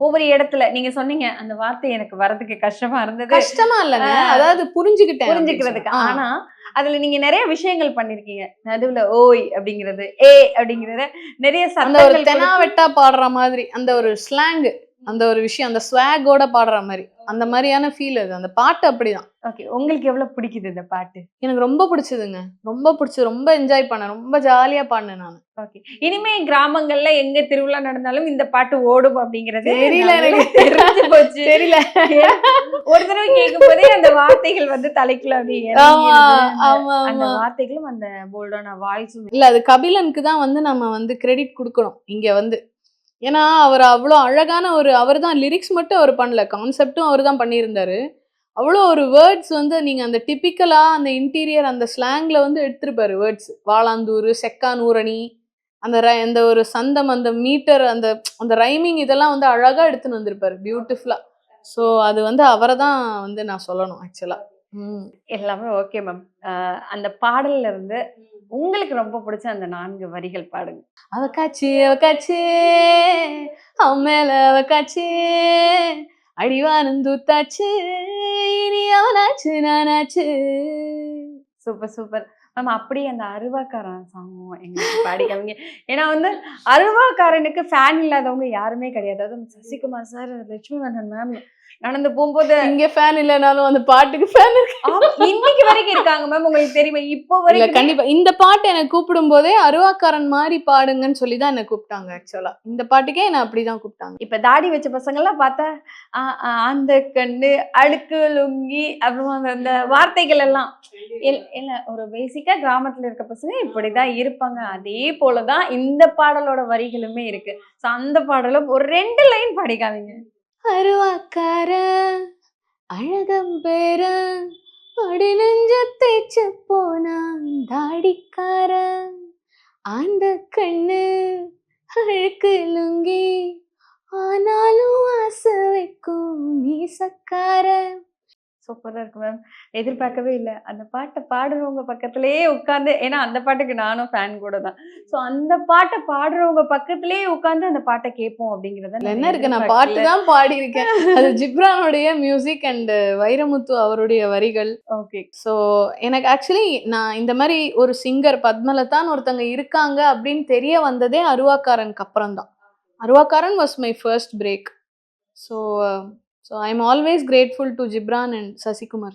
ஒவ்வொரு இடத்துல நீங்க சொன்னீங்க அந்த வார்த்தை எனக்கு வரதுக்கு கஷ்டமா இருந்தது. கஷ்டமா இல்லைங்க. ஆ. அதாவது புரிஞ்சுக்கிட்டேன் புரிஞ்சுக்கிறதுக்கு. ஆனா அதுல நீங்க நிறைய விஷயங்கள் பண்ணிருக்கீங்க. நடுவுல ஓய் அப்படிங்கிறது ஏ அப்படிங்கறத நிறைய கொடுத்து- வெட்டா பாடுற மாதிரி அந்த ஒரு ஸ்லாங் அந்த ஒரு விஷயம் அந்த ஸ்வாகோட பாடுற மாதிரி. அந்த மாதிரியான ஃபீல் அது. அந்த பாட்டு அப்படிதான். ஓகே உங்களுக்கு எவ்வளவு பிடிக்குது இந்த பாட்டு? எனக்கு ரொம்ப பிடிச்சதுங்க. ரொம்ப பிடிச்சது ரொம்ப என்ஜாய் பண்ணேன். ரொம்ப ஜாலியா பாடினேன் நான். ஓகே இனிமே கிராமங்கள்ல எங்க திருவிழா நடந்தாலும் இந்த பாட்டு ஓடும் அப்படிங்கறது தெரியல எனக்கு. தெரிஞ்சு போச்சு. தெரியல. ஒரு தடவை கேட்கும் போதே அந்த வார்த்தைகள் வந்து தலைக்குள்ள அப்படி ஆமா இறங்கிடுது. ஆமா. அந்த வார்த்தைகளும் அந்த போல்டான வாய்ஸும் இல்ல அது கபிலனுக்கு தான் வந்து நம்ம வந்து கிரெடிட் கொடுக்கணும். இங்க வந்து ஏன்னா அவர் அவ்வளோ அழகான ஒரு அவர் தான் லிரிக்ஸ் மட்டும் அவர் பண்ணல கான்செப்டும் அவர் தான் பண்ணியிருந்தாரு. அவ்வளோ ஒரு வேர்ட்ஸ் வந்து நீங்கள் அந்த டிப்பிக்கலாக அந்த இன்டீரியர் அந்த ஸ்லாங்கில் வந்து எடுத்திருப்பாரு வேர்ட்ஸ் வாளாந்தூர் செக்கானூரணி அந்த ர- அந்த ஒரு சந்தம் அந்த மீட்டர் அந்த அந்த ரைமிங் இதெல்லாம் வந்து அழகாக எடுத்துன்னு வந்திருப்பாரு பியூட்டிஃபுல்லாக ஸோ அது வந்து அவரை தான் வந்து நான் சொல்லணும் ஆக்சுவலாக எல்லாமே ஓகே மேம். அந்த பாடல்ல இருந்து உங்களுக்கு ரொம்ப பிடிச்ச அந்த நான்கு வரிகள் பாடுங்க. அவ காச்சு அவ காச்சு அவன் மேல அவ காச்சு அடிவானம் தூத்தாச்சு இனி அவனாச்சு நானாச்சு. சூப்பர் சூப்பர் மேம் அப்படியே அந்த அருவாக்காரன் சாங்கும் எங்களுக்கு பாடிக்காமீங்க ஏன்னா வந்து அருவாக்காரனுக்கு ஃபேன் இல்லாதவங்க யாருமே கிடையாது. அதுவும் சசிகுமார் சார் லட்சுமி மேம் நடந்து போகும்போது இங்க ஃபேன் இல்லைனாலும் அந்த பாட்டுக்கு ஃபேன் இருக்கு. இருக்காங்க மேம் உங்களுக்கு தெரியுமா. இப்போ வரைக்கும் கண்டிப்பா. இந்த பாட்டு எனக்கு கூப்பிடும் போதே அருவாக்காரன் மாதிரி பாடுங்கன்னு சொல்லி தான் என்ன கூப்பிட்டாங்க ஆக்சுவலா இந்த பாட்டுக்கே என்ன அப்படிதான் கூப்பிட்டாங்க. இப்ப தாடி வச்ச பசங்க எல்லாம் பார்த்தா அந்த கண்ணு அடுக்கு லுங்கி அப்புறமா அந்த- வார்த்தைகள் எல்லாம். இல்ல- ஒரு பேசிக்கா கிராமத்துல இருக்க பசங்க இப்படிதான் இருப்பாங்க. அதே போலதான் இந்த பாடலோட வரிகளுமே இருக்கு. சோ அந்த பாடலும் ஒரு ரெண்டு லைன் பாடிக்காதீங்க. அருவாக்கார அழகம் பேர அடி நெஞ்சத்தை தேய்ச்சு போனான் தாடிக்கார அந்த கண்ணு அழுக்கு லுங்கி ஆனாலும் ஆசை வைக்கும் மீசக்காரன் சூப்பரா இருக்கு மேம் எதிர்பார்க்கவே இல்லை. அந்த பாட்டை பாடுறவங்க பக்கத்திலேயே உட்காந்து ஏன்னா அந்த பாட்டுக்கு நானும் ஃபேன் கூட தான். ஸோ அந்த பாட்டை பாடுறவங்க பக்கத்திலேயே உட்காந்து அந்த பாட்டை கேட்போம் அப்படிங்கறத என்ன இருக்கு? நான். பாட்டு தான் பாடி இருக்கேன் அது ஜிப்ரானுடைய மியூசிக் அண்ட் வைரமுத்து அவருடைய வரிகள். ஓகே ஸோ எனக்கு ஆக்சுவலி நான் இந்த மாதிரி ஒரு சிங்கர் பத்மலதான் ஒருத்தங்க இருக்காங்க அப்படின்னு தெரிய வந்ததே அருவாக்காரனுக்கு அப்புறம் தான் Aruvakkaran was my first break so So I'm always grateful to Jibran and Sasikumar